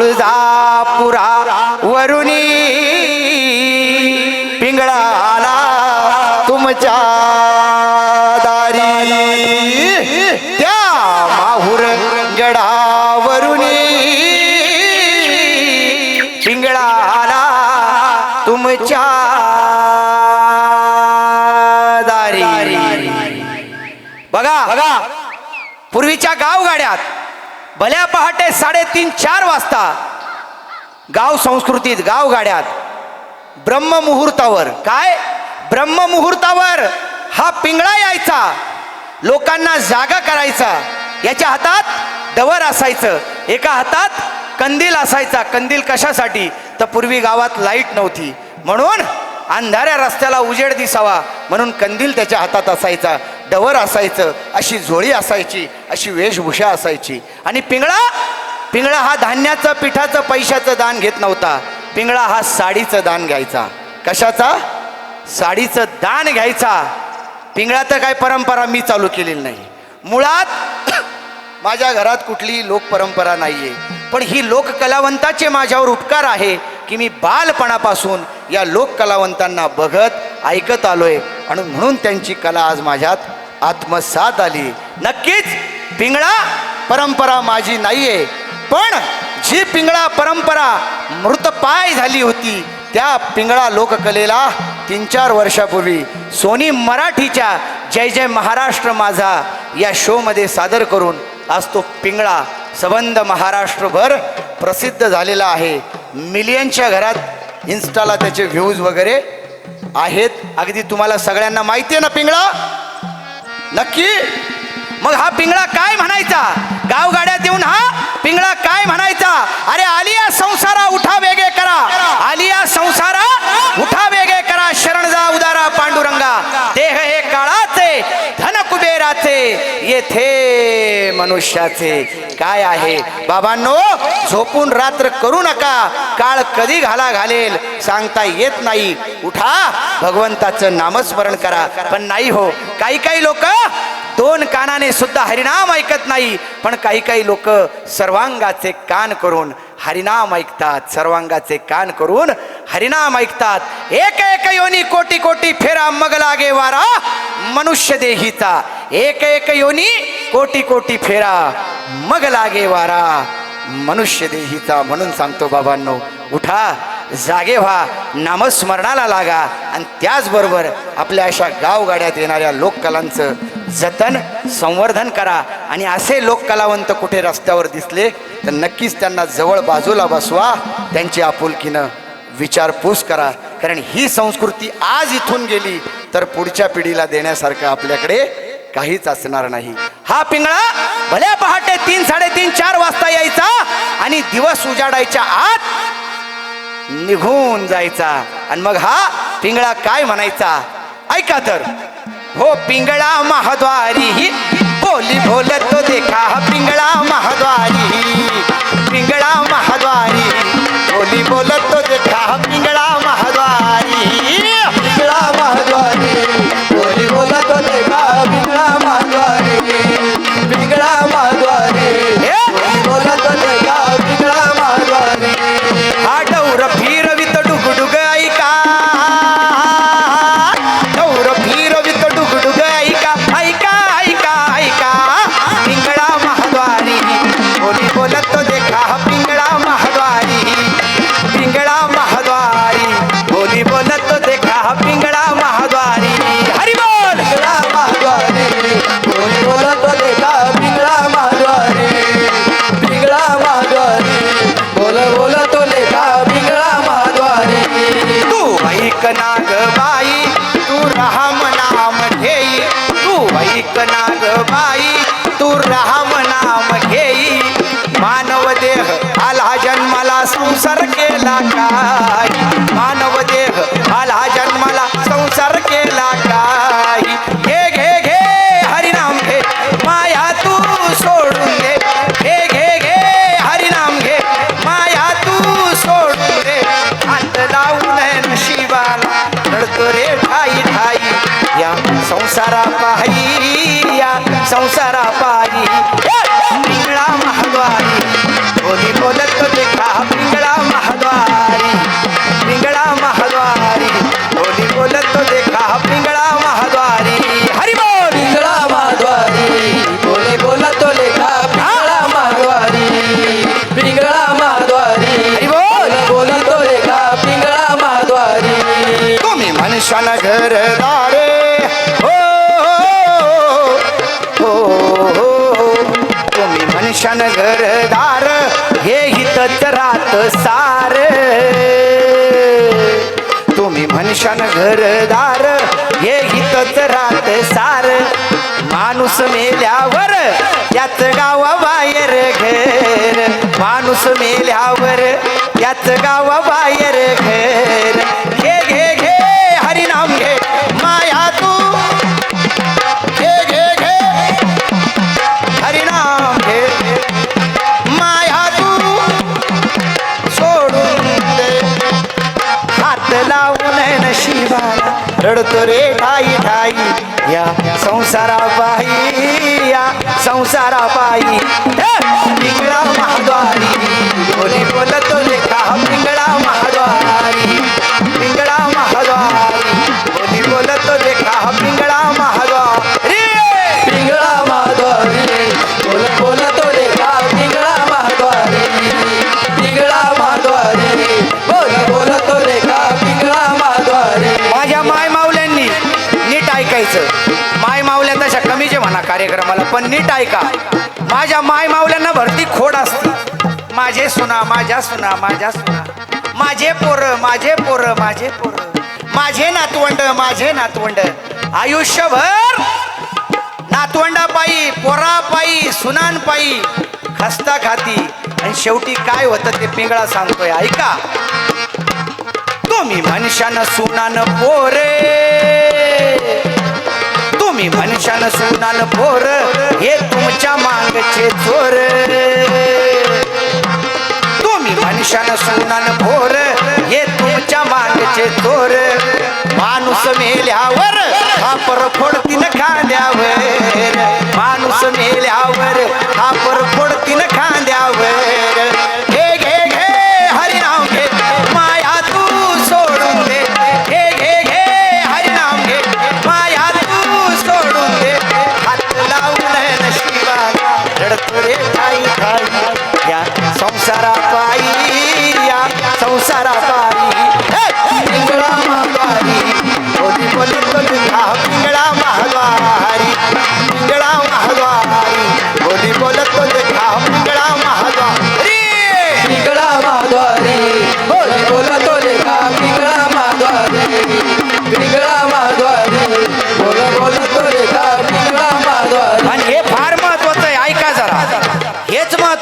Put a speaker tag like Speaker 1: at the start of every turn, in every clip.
Speaker 1: तुळजापुरा वरुणी. पिंगळा आला तुमच्या दारी. त्या माहुर गडावरुणी. पिंगळा आला तुमच्या दारी. बघा बघा. पूर्वीच्या गावगाड्यात भल्या पहाटे साडेतीन चार वाजता गाव संस्कृतीत गावगाड्यात ब्रह्ममुहूर्तावर काय? ब्रह्ममुहूर्तावर हा पिंगळा यायचा. लोकांना जागा करायचा. याच्या हातात डवर असायचं. एका हातात कंदील असायचा. कंदील कशासाठी? तर पूर्वी गावात लाइट नव्हती. म्हणून अंधाऱ्या रस्त्याला उजेड दिसावा. म्हणून कंदील त्याच्या हातात असायचा. डवर असायचं. अशी झोळी असायची. अशी वेशभूषा असायची. आणि पिंगळा? पिंगळा हा धान्याचं पिठाचं पैशाचं दान घेत नव्हता. पिंगळा हा साडीचं दान घ्यायचा. कशाचा? साडीचं दान घ्यायचा. पिंगळा तर काय परंपरा मी चालू केलेली नाही. मुळात माझ्या घरात कुठली लोक परंपरा आहे पण ही लोक कलावंताचे माझ्यावर उपकार आहे. की मी बालपणापासून या लोक कलावंतांना बघत ऐकत आलोय. आणि म्हणून त्यांची कला आज माझ्यात आत्मसात आली. नक्कीच पिंगळा परंपरा माझी नाहीये पण जी पिंगळा परंपरा मृतपाय झाली होती त्या पिंगळा लोककलेला तीन चार वर्षापूर्वी सोनी मराठीच्या जय जय महाराष्ट्र माझा या शोमध्ये सादर करून आज तो पिंगळा सबंध महाराष्ट्रभर प्रसिद्ध झालेला आहे. मिलियनच्या घरात इन्स्टाला त्याचे व्ह्यूज वगैरे आहेत. अगदी तुम्हाला सगळ्यांना माहिती आहे ना पिंगळा? नक्की? मग हा पिंगळा काय म्हणायचा? गावगाड्यात येऊन हा पिंगळा काय म्हणायचा? अरे आलिया संसारा उठा वेगळे करा. आलिया संसारा राहते येथे मनुष्याचे. काय आहे? बाबांनो झोपून रात्र करू नका. काळ कधी घाला घालेल सांगता येत नाही. उठा भगवंताचं नामस्मरण करा. पण नाही हो काही काही लोक दोन कानाने सुद्धा हरिनाम ऐकत नाही. पण काही काही लोक सर्वांगाचे कान करून हरिनाम ऐकतात सर्वांगाचे कान करून हरिनाम ऐकतात. एक एक योनी कोटी कोटी फेरा मग लागे वारा. मनुष्य देहीचा. एक एक योनी कोटी कोटी फेरा मग लागे वारा. मनुष्य देहीचा म्हणून सांगतो बाबांनो उठा जागे व्हा नामस्मरणाला लागा. आणि त्याचबरोबर आपल्या अशा गावगाड्यात येणाऱ्या लोककलांचं जतन संवर्धन करा. आणि असे लोक कलावंत कुठे रस्त्यावर दिसले तर नक्कीच त्यांना जवळ बाजूला बसवा. त्यांची आपुलकीनं विचारपूस करा. कारण ही संस्कृती आज इथून गेली तर पुढच्या पिढीला देण्यासारखं आपल्याकडे काहीच असणार नाही. हा पिंगळा भल्या पहाटे तीन साडेतीन चार वाजता यायचा आणि दिवस उजाडायच्या आत निघून जायचा. आणि मग हा पिंगळा काय म्हणायचा? ऐका तर. हो पिंगड़ा महाद्वारी। बोली बोलत तो देखा पिंगड़ा महाद्वारी। पिंगड़ा महाद्वारी। बोली बोलत तो देखा राम नाम घेई मानव देह आला जन्माला संसार केला काय? मानव देह आला जन्माला संसार केला काय? घे घे घे हरिनाम घे माया तू सोडून दे. घे घे घे हरिनाम घे माया तू सोडून दे. हात लावून नशिबाला रडतो रे ठाई ठाई. या संसारा पाहिया संसारा पा घरदार हो हो हो तुम्ही मनशान घरदार हे हितच रात सार। तुम्ही मनशान घरदार हे हितच रात सार। माणूस मेल्यावर याच गावा बाहेर घर। माणूस मेल्यावर याच गावा बाहेर घर। संसारा मला कार्यक्रमाला पण नीट ऐका. माझ्या माय मावल्यांना भरती खोड असते. माझे सुना माझ्या सुना माझ्या सुना. माझे पोर माझे पोर माझे पोर. माझे नातवंड माझे नातवंड. आयुष्यभर नातवंडापायी पोरापायी सुनांपायी खस्ता खाती. आणि शेवटी काय होतं ते पिंगळा सांगतोय ऐका. तुम्ही मनशान सुनान पोरे. भूषण मनुष्यानं भोर हे तुमच्या मागचे चोर. तुम्ही भूषण सुनान भोर हे तुमच्या मागचे चोर. माणूस मेल्यावर हा पर फोडतीन खांद्यावर. माणूस मेल्यावर हा पर फोडतीन खांद्यावर.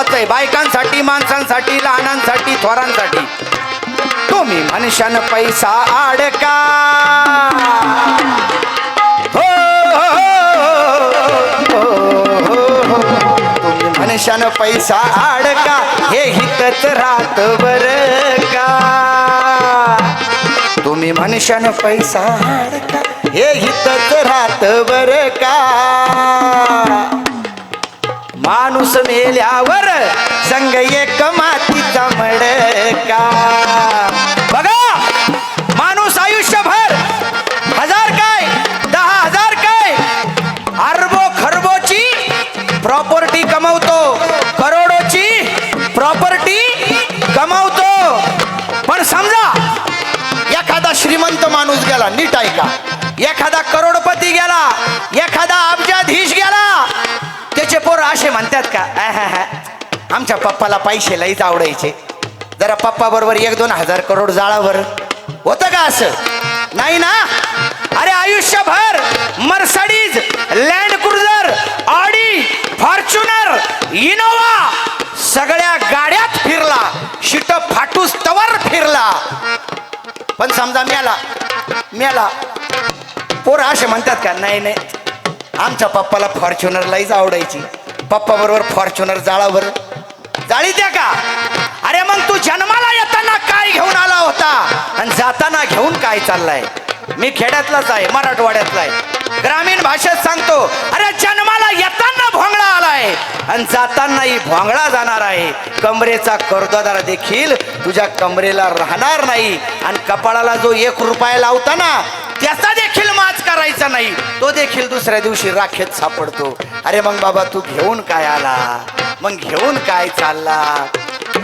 Speaker 1: महत्वाचं आहे. बायकांसाठी माणसांसाठी लहानांसाठी थोरांसाठी. तुम्ही मनुष्यान पैसा आडका. हो, हो, हो, हो तुम्ही मनुष्यान पैसा आडका. हे हितच राहत बर का? तुम्ही मनुष्यान पैसा आडका. हे हितच राहत बर का? माणूस मेल्यावर संग एक मातीचा मडका. बघा माणूस आयुष्यभर हजार काय दहा हजार काय अरबो खरबोची प्रॉपर्टी कमवतो करोडोची प्रॉपर्टी कमवतो. पण समजा एखादा श्रीमंत माणूस गेला नीट ऐका. एखादा करोडपती गेला एखादा पोर असे म्हणतात का? आमच्या पप्पाला पैसे लईच आवडायचे. जरा पप्पा बरोबर एक दोन हजार करोड जाळावर. होतं का असं? नाही ना? अरे आयुष्यभर Mercedes Land Cruiser Audi Fortuner Innova सगळ्या गाड्यात फिरला. शिट फाटूस तवर फिरला. पण समजा मेला मेला पोरं असे म्हणतात का? नाही नाही. आमच्या पप्पाला फॉर्च्युनर लाईच आवडायची. पप्पा बरोबर फॉर्च्युनर जाळावर. जाळी द्या का? अरे मग तू जन्माला येताना काय घेऊन आला होता? आणि जाताना घेऊन काय चाललाय? मी खेड्यातलाच आहे मराठवाड्यातला आहे. ग्रामीण भाषेत सांगतो अरे जन्माला येताना भोंगळा आलाय आणि जातानाही भोंगळा जाणार आहे. कमरेचा कर्जदार देखील तुझ्या कमरेला राहणार नाही आणि कपाळाला जो एक रुपया लावता ना त्याचा देखील माच करायचा नाही. तो देखील दुसऱ्या दिवशी राखेत सापडतो. अरे मग बाबा तू घेऊन काय आला? मग घेऊन काय चालला?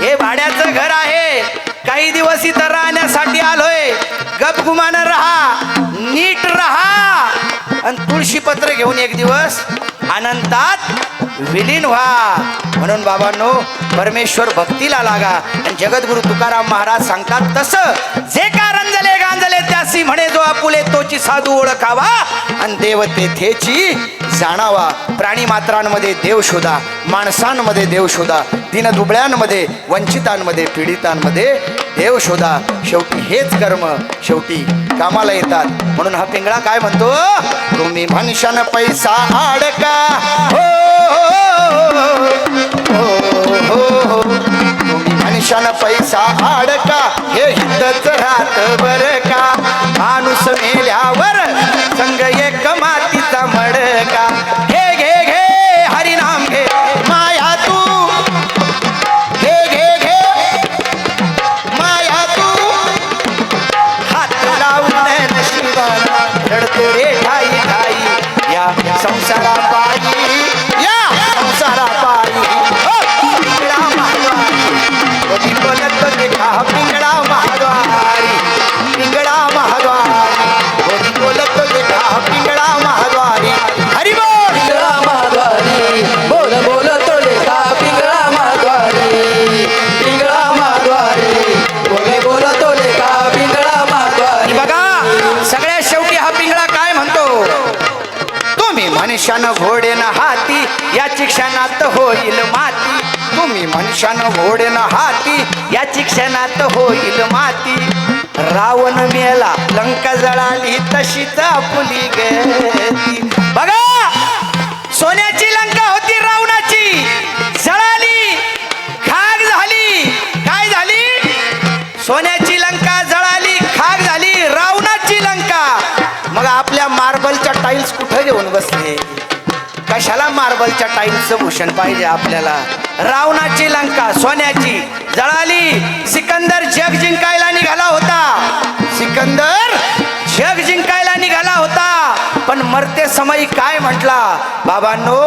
Speaker 1: हे भाड्याचं घर आहे. काही दिवस इथं राहण्यासाठी आलोय. गपगुमान राहा नीट राहा. आणि तुळशी पत्र घेऊन एक दिवस आनंदात विलीन व्हा. म्हणून बाबांनो परमेश्वर भक्तीला लागा. आणि जगद्गुरु तुकाराम महाराज सांगतात तसं जे का रंजले गांजले त्यासी म्हणे जो आपुले तोची साधू ओळखावा. आणि देव तेथेची जाणावा. प्राणी मात्रांमध्ये देव शोधा माणसांमध्ये देव शोधा. दिनदुबळ्यांमध्ये वंचितांमध्ये पीडितांमध्ये देव शोधा. शेवटी हेच कर्म शेवटी कामाला येतात. म्हणून हा पिंगळा काय म्हणतो? तुम्ही म्हणशान पैसा आडका हो हो, हो हो, हो, तुम्ही म्हणशान पैसा आडका हे हितच राहत बर का? माणूस मेल्यावर संग एक माती तुम्ही घोडेन घोडेनं हाती याची क्षणात होईल माती. रावण मेला लंका जळाली तशीच आपुली गेली बघा सोन्याची लंका होती रावणाची. जळाली खाग झाली. काय झाली? सोन्याची लंका जळाली खाग झाली रावणाची लंका. मग आपल्या मार्बलच्या टाईल्स कुठं घेऊन बसले? कशाला मार्बलच्या टाईल्सचं भूषण पाहिजे आपल्याला? रावणाची लंका सोन्याची. जळाली सिकंदर जग जिंकायला निघाला होता. सिकंदर जग जिंकायला निघाला होता. पण मरते समयी काय म्हटला? बाबांनो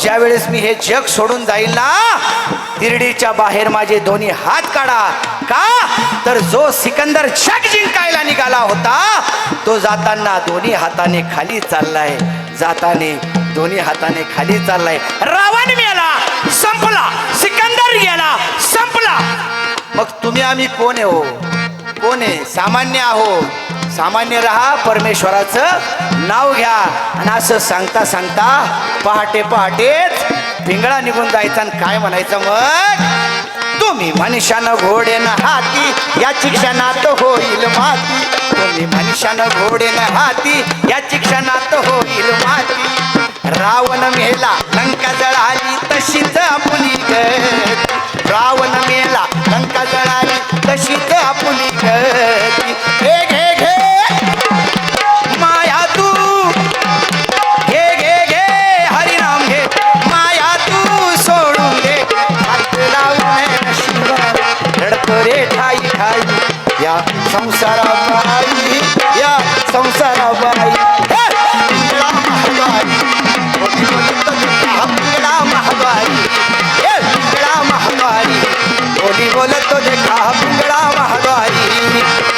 Speaker 1: ज्या वेळेस मी हे जग सोडून जाईल ना तिरडीच्या बाहेर माझे दोन्ही हात काढा. का? तर जो सिकंदर जग जिंकायला निघाला होता तो जाताना दोन्ही हाताने खाली चाललाय. जाताने दोन्ही हाताने खाली चाललाय. रावण मी संपला. सिकंदर गेला संपला. मग तुम्ही आम्ही कोण आहे हो? कोण आहे? सामान्य आहो. सामान्य राहा परमेश्वराचं नाव घ्या. आणि असं सांगता सांगता पहाटे पहाटेच पिंगळा निघून जायचा आणि काय म्हणायचं मग? तुम्ही मनुष्यानं घोडेनं हाती या क्षणात होईल माती. तुम्ही मनुष्यानं घोडेनं हाती या क्षणात होईल माती. रावण मेला लंका जळाली तशीच आपुली गती. रावण मेला लंका जळाली तशीच आपुली घे घे घे. माया तू. घे घे घे. हरिनाम घे. माया तू सोडून घे हात लावून नशिबाला रडतो रे ठाई ठाई. या संसाराबाई या संसाराबाई. बोलत तो देखा पिंगळा महाद्वारी.